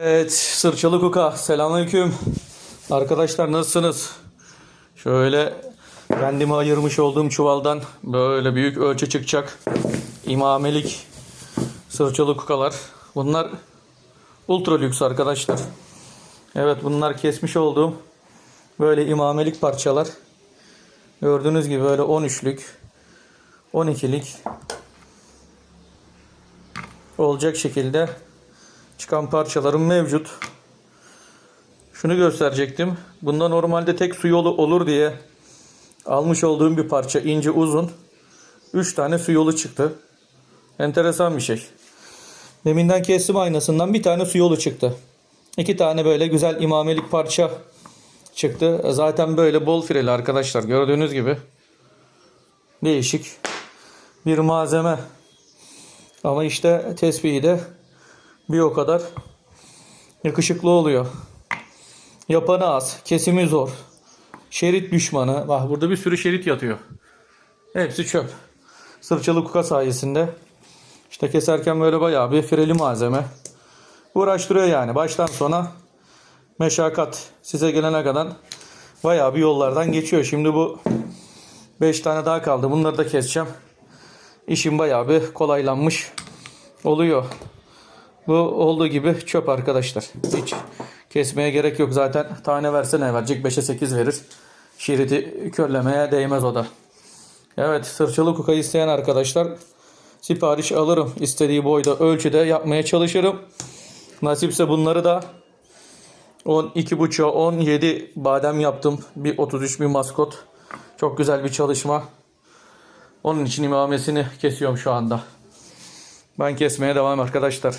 Evet, sırçalı kuka. Selamünaleyküm. Arkadaşlar nasılsınız? Şöyle kendime ayırmış olduğum çuvaldan böyle büyük ölçü çıkacak imamelik sırçalı kukalar. Bunlar ultra lüks arkadaşlar. Evet bunlar kesmiş olduğum böyle imamelik parçalar. Gördüğünüz gibi böyle 13'lük 12'lik olacak şekilde çıkan parçalarım mevcut. Şunu gösterecektim. Bunda normalde tek su yolu olur diye almış olduğum bir parça ince uzun. 3 tane su yolu çıktı. Enteresan bir şey. Deminden kestim aynasından bir tane su yolu çıktı. İki tane böyle güzel imamelik parça çıktı. Zaten böyle bol fireli arkadaşlar gördüğünüz gibi. Değişik bir malzeme. Ama işte tespihi de bir o kadar yakışıklı oluyor. Yapanı az, kesimi zor. Şerit düşmanı. Bak burada bir sürü şerit yatıyor. Hepsi çöp. Sırçalı kuka sayesinde işte keserken böyle bayağı bir fireli malzeme. Uğraştırıyor yani. Baştan sona meşakkat size gelene kadar bayağı bir yollardan geçiyor. Şimdi bu 5 tane daha kaldı. Bunları da keseceğim. İşim bayağı bir kolaylanmış oluyor. Bu olduğu gibi çöp arkadaşlar. Hiç kesmeye gerek yok. Zaten tane verse ne verecek? 5'e 8 verir. Şeridi körlemeye değmez o da. Evet sırçalı kuka isteyen arkadaşlar sipariş alırım. İstediği boyda ölçüde yapmaya çalışırım. Nasipse bunları da 12.5'a 17 badem yaptım. Bir 33 bir maskot. Çok güzel bir çalışma. Onun için imamesini kesiyorum şu anda. Ben kesmeye devam arkadaşlar.